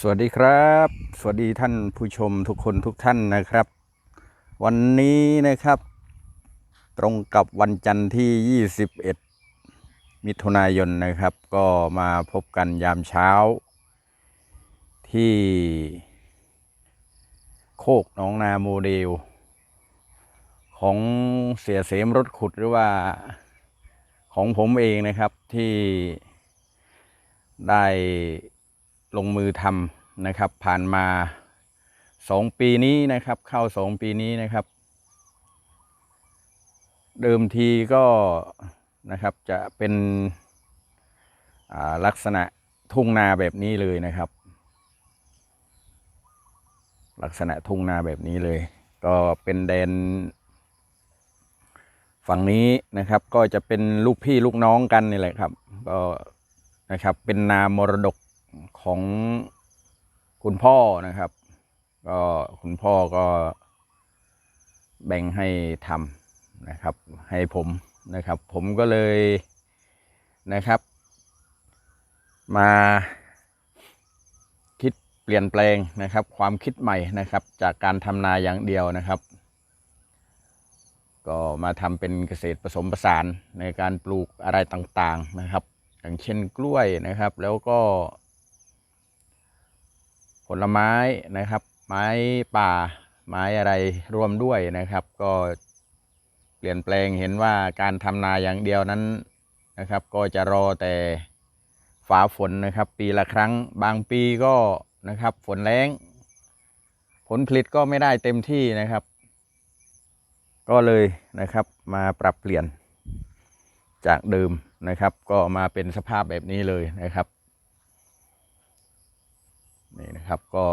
สวัสดีครับ สวัสดีท่านผู้ชมทุกคนทุกท่านนะครับ วันนี้นะครับ ตรงกับวันจันทร์ที่ 21 มิถุนายนนะครับ ก็มาพบกันยามเช้า ที่ โคกหนองนาโมเดล ของเสียเสมรถขุดหรือว่าของผมเองนะครับที่ได้ ลงมือทำนะครับ ผ่านมาสองปีนี้นะครับ เข้าสองปีนี้นะครับ เดิมทีก็นะครับจะเป็นลักษณะทุ่งนาแบบนี้เลยนะครับ ลักษณะทุ่งนาแบบนี้เลย ก็เป็นแดน ฝั่งนี้นะครับก็จะเป็นลูกพี่ลูกน้องกันนี่แหละครับ ก็นะครับเป็นนามรดก ของคุณพ่อนะครับ ก็คุณพ่อก็แบ่งให้ทำนะครับ ให้ผมนะครับ ผมก็เลยนะครับ มาคิดเปลี่ยนแปลงนะครับ ความคิดใหม่นะครับ จากการทำนาอย่างเดียวนะครับ ก็มาทำเป็นเกษตรผสมผสานในการปลูกอะไรต่างๆนะครับ อย่างเช่นกล้วยนะครับ แล้วก็ ผลไม้นะครับ ไม้ป่า ไม้อะไรรวมด้วยนะครับ ก็เปลี่ยนแปลงเห็นว่าการทำนาอย่างเดียวนั้นนะครับ ก็จะรอแต่ฟ้าฝนนะครับ ปีละครั้งบางปีก็นะครับ ฝนแรงผลผลิตก็ไม่ได้เต็มที่นะครับ ก็เลยนะครับมาปรับเปลี่ยนจากเดิมนะครับ ก็มาเป็นสภาพแบบนี้เลยนะครับ นี่นะครับก็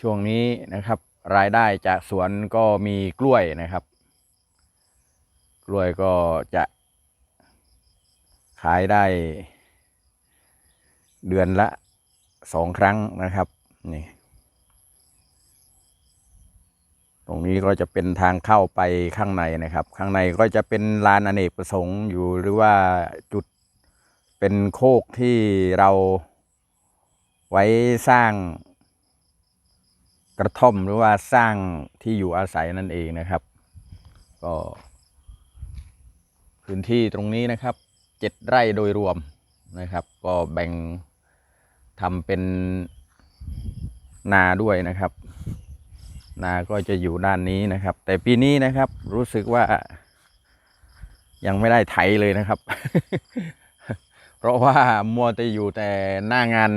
ช่วงนี้นะครับ รายได้จากสวนก็มีกล้วยนะครับ กล้วยก็จะขายได้ เดือนละสองครั้งนะครับนี่ตรงนี้ก็จะเป็นทางเข้าไปข้างในนะครับ ข้างในก็จะเป็นลานอเนกประสงค์อยู่หรือว่าจุดเป็นโคกที่เรา ไว้สร้างกระท่อมหรือว่าสร้างที่อยู่อาศัยนั่นเองนะครับ ก็พื้นที่ตรงนี้นะครับเจ็ดไร่โดยรวมนะครับ ก็แบ่งทำเป็นนาด้วยนะครับ นาก็จะอยู่ด้านนี้นะครับ แต่ปีนี้นะครับรู้สึกว่ายังไม่ได้ไถเลยนะครับ เพราะว่ามัวแต่อยู่แต่หน้างาน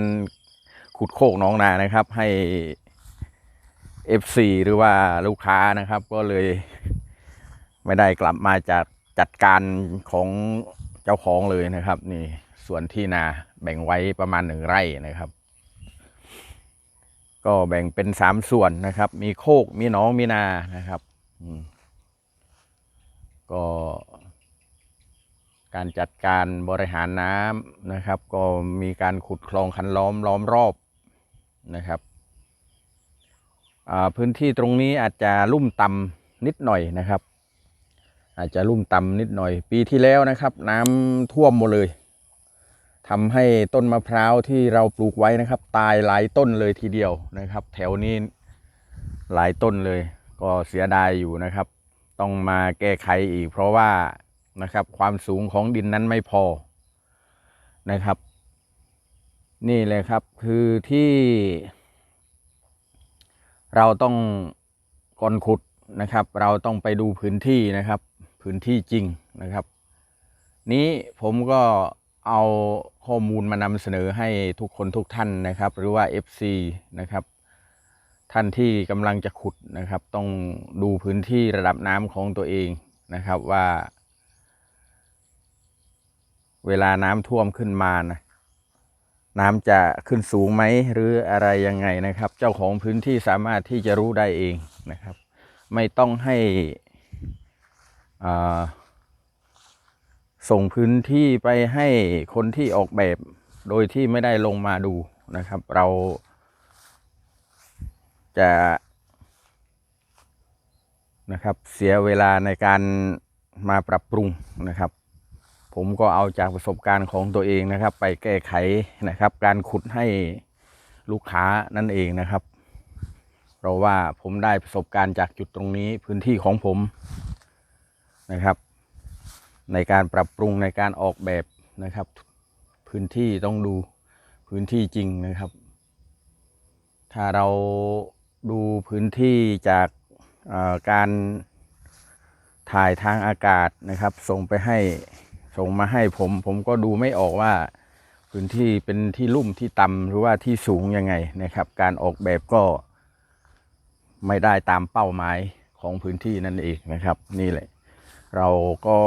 ขุดโคกน้องนานะครับ ให้ FC หรือว่าลูกค้านะครับ ก็เลย ไม่ได้กลับมาจากจัดการของเจ้าของเลยนะครับ นี่ส่วนที่นาแบ่งไว้ประมาณหนึ่งไร่นะครับ ก็แบ่งเป็นสามส่วนนะครับ มีโคกมีหนองมีนานะครับอืมก็การจัดการบริหารน้ำนะครับ ก็มีการขุดคลองคันล้อมล้อมรอบ นะครับพื้นที่ตรงนี้อาจจะลุ่มต่ำนิดหน่อยนะครับ อาจจะลุ่มต่ำนิดหน่อย ปีที่แล้วนะครับ น้ำท่วมหมดเลยทำให้ต้นมะพร้าวที่เราปลูกไว้นะครับ ตายหลายต้นเลยทีเดียวนะครับ แถวนี้หลายต้นเลย ก็เสียดายอยู่นะครับ ต้องมาแก้ไขอีก เพราะว่านะครับความสูงของดินนั้นไม่พอนะครับ นี่เลยครับคือที่เราต้องก่อนขุดนะครับ เราต้องไปดูพื้นที่นะครับ พื้นที่จริงนะครับ นี้ผมก็เอาข้อมูลมานำเสนอให้ทุกคนทุกท่านนะครับ หรือว่า FC นะครับ ท่านที่กำลังจะขุดนะครับ ต้องดูพื้นที่ระดับน้ำของตัวเองนะครับว่า เวลาน้ำท่วมขึ้นมานะ น้ำจะขึ้นสูงไหมหรืออะไรยังไงนะครับ เจ้าของพื้นที่สามารถที่จะรู้ได้เองนะครับ ไม่ต้องให้ส่งพื้นที่ไปให้คนที่ออกแบบโดยที่ไม่ได้ลงมาดูนะครับ เราจะนะครับเสียเวลาในการมาปรับปรุงนะครับ ผมก็เอาจากประสบการณ์ของตัวเองนะครับ ไปแก้ไขนะครับ การขุดให้ลูกค้านั่นเองนะครับ เพราะว่าผมได้ประสบการณ์จากจุดตรงนี้พื้นที่ของผมนะครับ ในการปรับปรุงในการออกแบบนะครับ พื้นที่ต้องดูพื้นที่จริงนะครับ ถ้าเราดูพื้นที่จากการถ่ายทางอากาศนะครับ ส่งไปให้ ส่งมาให้ผม ผมก็ดูไม่ออกว่า พื้นที่เป็นที่ลุ่มที่ต่ำหรือว่าที่สูงยังไงนะครับ การออกแบบก็ไม่ได้ตามเป้าหมายของพื้นที่นั่นเองนะครับ นี่แหละ เราก็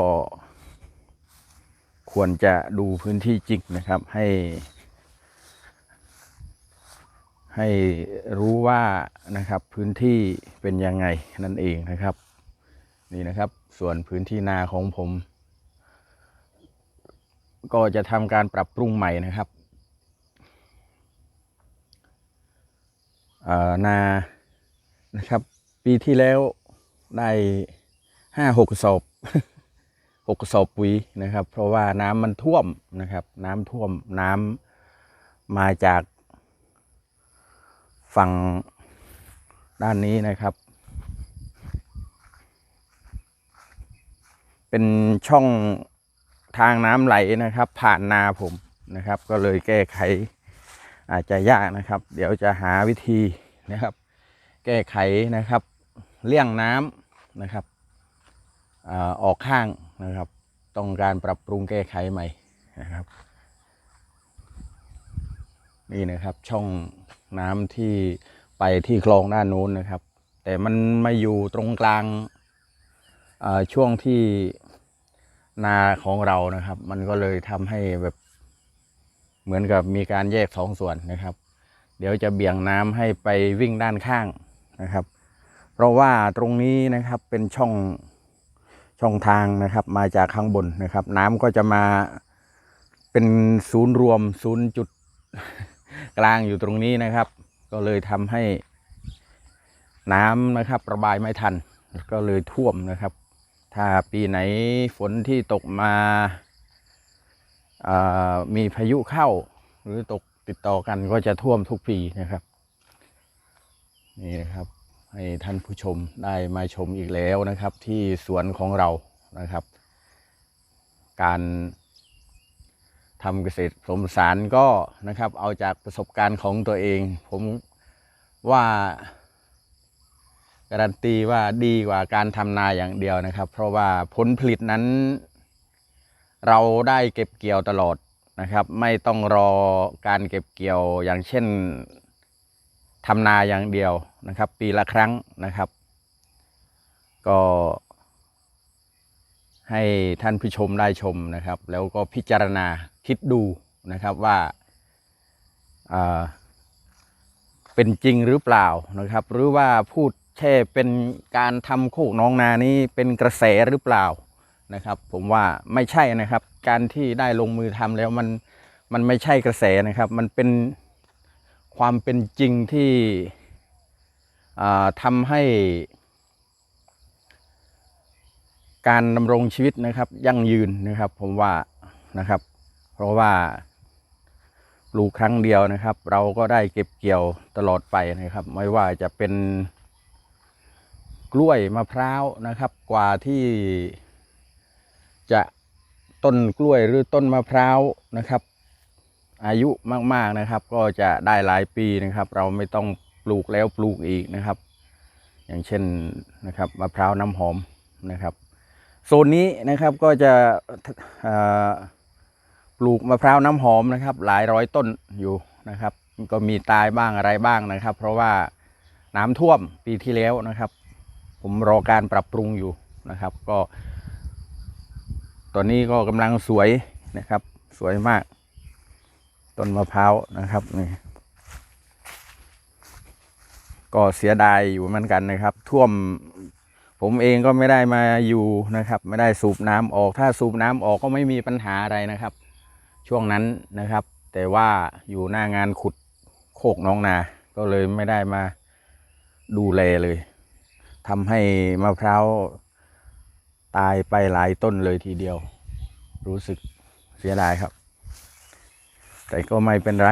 ควรจะดูพื้นที่จริงนะครับ ให้ ให้รู้ว่านะครับ พื้นที่เป็นยังไงนั่นเองนะครับ นี่นะครับ ส่วนพื้นที่นาของผม ก็จะทำการปรับปรุงใหม่นะครับนานะครับ ปีที่แล้วได้ห้าหกกระสอบหกกระสอบปุ๋ยนะครับ เพราะว่าน้ำมันท่วมนะครับ น้ำท่วมน้ำมาจากฝั่งด้านนี้นะครับ เป็นช่อง ทางน้ำไหลนะครับ ผ่านนาผมนะครับ ก็เลยแก้ไขอาจจะยากนะครับ เดี๋ยวจะหาวิธีนะครับ แก้ไขนะครับ เลี่ยงน้ำนะครับอาออกข้างนะครับ ต้องการปรับปรุงแก้ไขใหม่นะครับนี่นะครับช่องน้ำที่ไปที่คลองด้านนู้นนะครับ แต่มันมาอยู่ตรงกลางอ่อช่วงที่ นาของเรานะครับ มันก็เลยทำให้แบบเหมือนกับมีการแยกสองส่วนนะครับ เดี๋ยวจะเบี่ยงน้ำให้ไปวิ่งด้านข้างนะครับ เพราะว่าตรงนี้นะครับเป็นช่องช่องทางนะครับ มาจากข้างบนนะครับ น้ำก็จะมาเป็นศูนย์รวมศูนย์จุดกลางอยู่ตรงนี้นะครับ ก็เลยทำให้น้ำนะครับ ระบายไม่ทันก็เลยท่วมนะครับ ถ้าปีไหนฝนที่ตกมาามีพายุเข้า หรือตกติดต่อกันก็จะท่วมทุกปีนะครับ นี่นะครับ ให้ท่านผู้ชมได้มาชมอีกแล้วนะครับ ที่สวนของเรานะครับ การทำเกษตรผสมสานก็นะครับ เอาจากประสบการณ์ของตัวเอง ผมว่า การันตีว่าดีกว่าการทำนาอย่างเดียวนะครับ เพราะว่าผลผลิตนั้น เราได้เก็บเกี่ยวตลอดนะครับ ไม่ต้องรอการเก็บเกี่ยวอย่างเช่นทำนาอย่างเดียวนะครับ ปีละครั้งนะครับ ก็ให้ท่านผู้ชมได้ชมนะครับ แล้วก็พิจารณาคิดดูนะครับว่าอ่าเป็นจริงหรือเปล่านะครับ หรือว่าพูด แค่เป็นการทำโคกน้องนานี้เป็นกระแสหรือเปล่านะครับ ผมว่าไม่ใช่นะครับ การที่ได้ลงมือทำแล้วมันมันไม่ใช่กระแสนะครับ มันเป็นความเป็นจริงที่อ่าทำให้ การดำรงชีวิตนะครับ ยั่งยืนนะครับ ผมว่านะครับ เพราะว่าปลูกครั้งเดียวนะครับ เราก็ได้เก็บเกี่ยวตลอดไปนะครับ ไม่ว่าจะเป็น กล้วยมะพร้าวนะครับ กว่าที่จะต้นกล้วยหรือต้นมะพร้าวนะครับ อายุมากๆนะครับ ก็จะได้หลายปีนะครับ เราไม่ต้องปลูกแล้วปลูกอีกนะครับ อย่างเช่นนะครับมะพร้าวน้ำหอมนะครับโซนนี้นะครับก็จะปลูกมะพร้าวน้ำหอมนะครับ หลายร้อยต้นอยู่นะครับ ก็มีตายบ้างอะไรบ้างนะครับ เพราะว่าน้ำท่วมปีที่แล้วนะครับ ผมรอการปรับปรุงอยู่นะครับ ก็ ตอนนี้ก็กำลังสวยนะครับ สวยมากต้นมะพร้าวนะครับนี่ก็เสียดายอยู่เหมือนกันนะครับ ท่วมผมเองก็ไม่ได้มาอยู่นะครับ ไม่ได้สูบน้ำออก ถ้าสูบน้ำออกก็ไม่มีปัญหาอะไรนะครับ ช่วงนั้นนะครับ แต่ว่าอยู่หน้างานขุดโคกน้องนา ก็เลยไม่ได้มาดูแลเลย ทำให้มะพร้าวตายไปหลายต้นเลยทีเดียว รู้สึกเสียดายครับ แต่ก็ไม่เป็นไร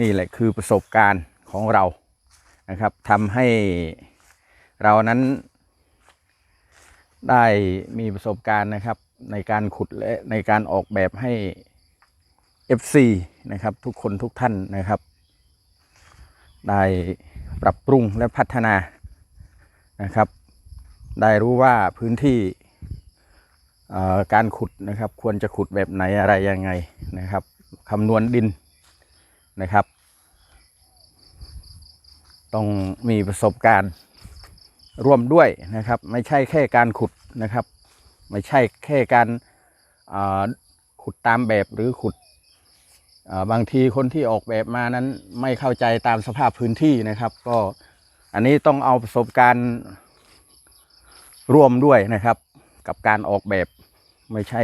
นี่แหละคือประสบการณ์ของเรานะครับทำให้เรานั้นได้มีประสบการณ์นะครับ ในการขุดและในการออกแบบให้ FC นะครับ ทุกคนทุกท่านนะครับ ได้ปรับปรุงและพัฒนา นะครับ ได้รู้ว่าพื้นที่การขุดนะครับ ควรจะขุดแบบไหนอะไรยังไงนะครับคำนวณดินนะครับ ต้องมีประสบการณ์ร่วมด้วยนะครับ ไม่ใช่แค่การขุดนะครับ ไม่ใช่แค่การขุดตามแบบหรือขุดบางทีคนที่ออกแบบมานั้นไม่เข้าใจตามสภาพพื้นที่นะครับ ก็ อันนี้ต้องเอาประสบการณ์ร่วมด้วยนะครับ กับการออกแบบไม่ใช่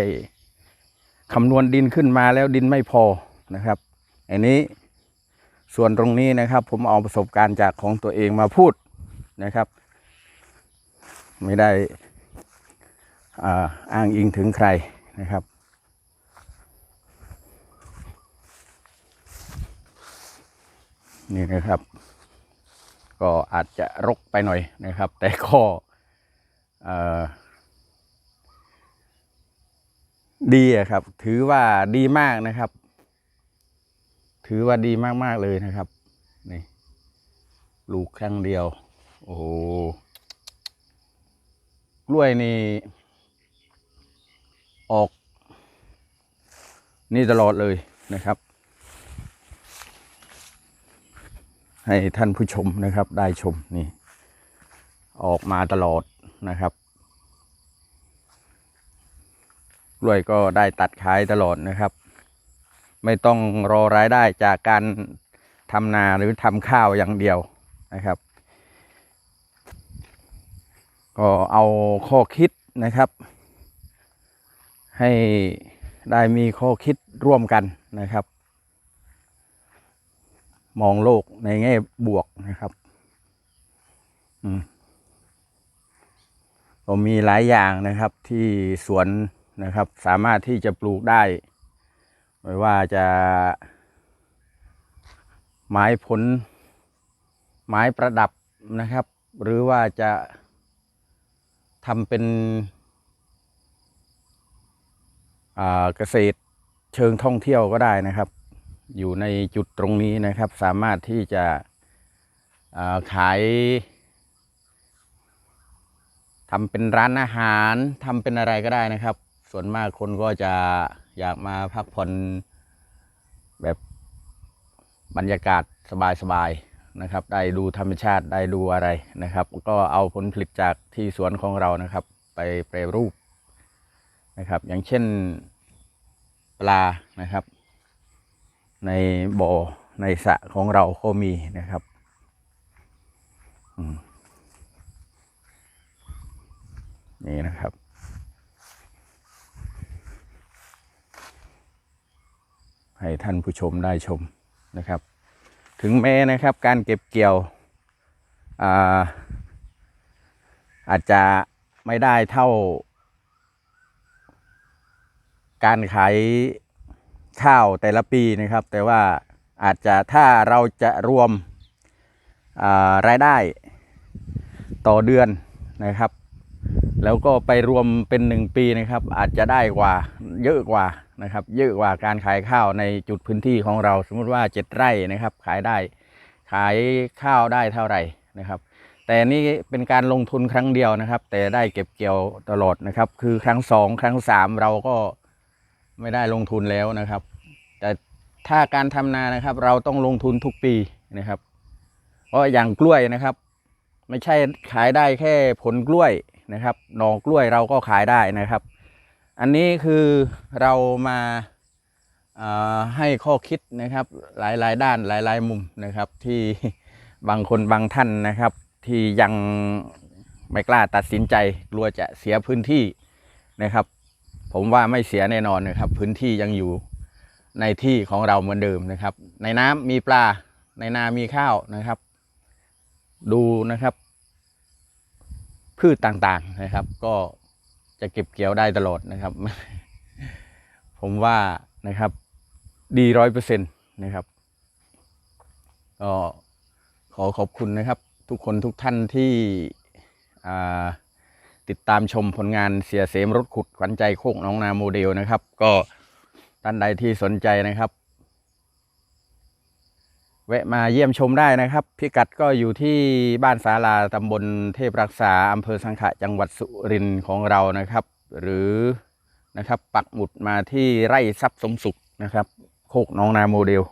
คำนวณดินขึ้นมาแล้วดินไม่พอนะครับ อันนี้ส่วนตรงนี้นะครับ ผมเอาประสบการณ์จากของตัวเองมาพูดนะครับ ไม่ได้อ้างอิงถึงใครนะครับนี่นะครับ ก็อาจจะรกไปหน่อยนะครับ แต่ก็ดีครับ ถือว่าดีมากนะครับ ถือว่าดีมากๆเลยนะครับนี่ลูกครั้งเดียว โอ้โหกล้วยนี่ออก นี่ตลอดเลยนะครับ ให้ท่านผู้ชมนะครับได้ชมนี่ ออกมาตลอดนะครับกล้วยก็ได้ตัดขายตลอดนะครับ ไม่ต้องรอรายได้จากการทำนาหรือทำข้าวอย่างเดียวนะครับ ก็เอาข้อคิดนะครับ ให้ได้มีข้อคิดร่วมกันนะครับ มองโลกในแง่บวกนะครับอืมก็มีหลายอย่างนะครับที่สวนนะครับ สามารถที่จะปลูกได้ ไม่ว่าจะไม้ผล ไม้ประดับนะครับ หรือว่าจะทำเป็นเกษตรเชิงท่องเที่ยวก็ได้นะครับ อยู่ในจุดตรงนี้นะครับ สามารถที่จะาขายทำเป็นร้านอาหารทำเป็นอะไรก็ได้นะครับ ส่วนมากคนก็จะอยากมาพักผ่อนแบบบรรยากาศสบายๆนะครับ ได้ดูธรรมชาติได้ดูอะไรนะครับ ก็เอาผลผลิตจากที่สวนของเรานะครับ ไปแปรรูปนะครับ อย่างเช่นปลานะครับ ในบ่อในสระของเราก็มีนะครับนี่นะครับ ให้ท่านผู้ชมได้ชมนะครับ ถึงแม้นะครับการเก็บเกี่ยวอาอาจจะไม่ได้เท่า การขาย ข้าวแต่ละปีนะครับ แต่ว่าอาจจะถ้าเราจะรวมรายได้ต่อเดือนนะครับ แล้วก็ไปรวมเป็นหนึ่งปีนะครับ อาจจะได้กว่าเยอะกว่านะครับ เยอะกว่าการขายข้าวในจุดพื้นที่ของเรา สมมุติว่าเจ็ดไร่นะครับ ขายได้ขายข้าวได้เท่าไหร่นะครับ แต่นี่เป็นการลงทุนครั้งเดียวนะครับ แต่ได้เก็บเกี่ยวตลอดนะครับ คือครั้งสองครั้งสามเราก็ ไม่ได้ลงทุนแล้วนะครับ แต่ถ้าการทำนานะครับ เราต้องลงทุนทุกปีนะครับ เพราะอย่างกล้วยนะครับ ไม่ใช่ขายได้แค่ผลกล้วยนะครับหน่อกล้วยเราก็ขายได้นะครับ อันนี้คือเรามาให้ข้อคิดนะครับหลายๆ ด้านหลาย ๆ มุมนะครับ ที่บางคนบางท่านนะครับ ที่ยังไม่กล้าตัดสินใจกลัวจะเสียพื้นที่นะครับ ผมว่าไม่เสียแน่นอนนะครับ พื้นที่ยังอยู่ในที่ของเราเหมือนเดิมนะครับ ในน้ำมีปลา ในนามีข้าวนะครับ ดูนะครับ พืชต่างๆนะครับ ก็จะเก็บเกี่ยวได้ตลอดนะครับ ผมว่านะครับ ดีร้อยเปอร์เซ็นต์นะครับก็ขอขอบคุณนะครับ ทุกคนทุกท่านที่อ่า ติดตามชมผลงานเสียเสมรถขุดขวัญใจโคกน้องนาโมเดลนะครับ ก็ท่านใดที่สนใจนะครับ แวะมาเยี่ยมชมได้นะครับ พิกัดก็อยู่ที่บ้านศาลาตำบลเทพรักษาอำเภอสังขะจังหวัดสุรินทร์ของเรานะครับ หรือนะครับปักหมุดมาที่ไร่ทรัพย์สมสุขนะครับ โคกน้องนาโมเดล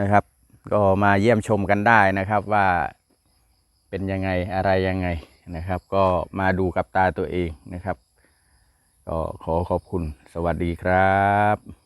นะครับ ก็มาเยี่ยมชมกันได้นะครับว่าเป็นยังไงอะไรยังไง นะครับ ก็มาดูกับตาตัวเองนะครับ ก็ขอขอบคุณสวัสดีครับ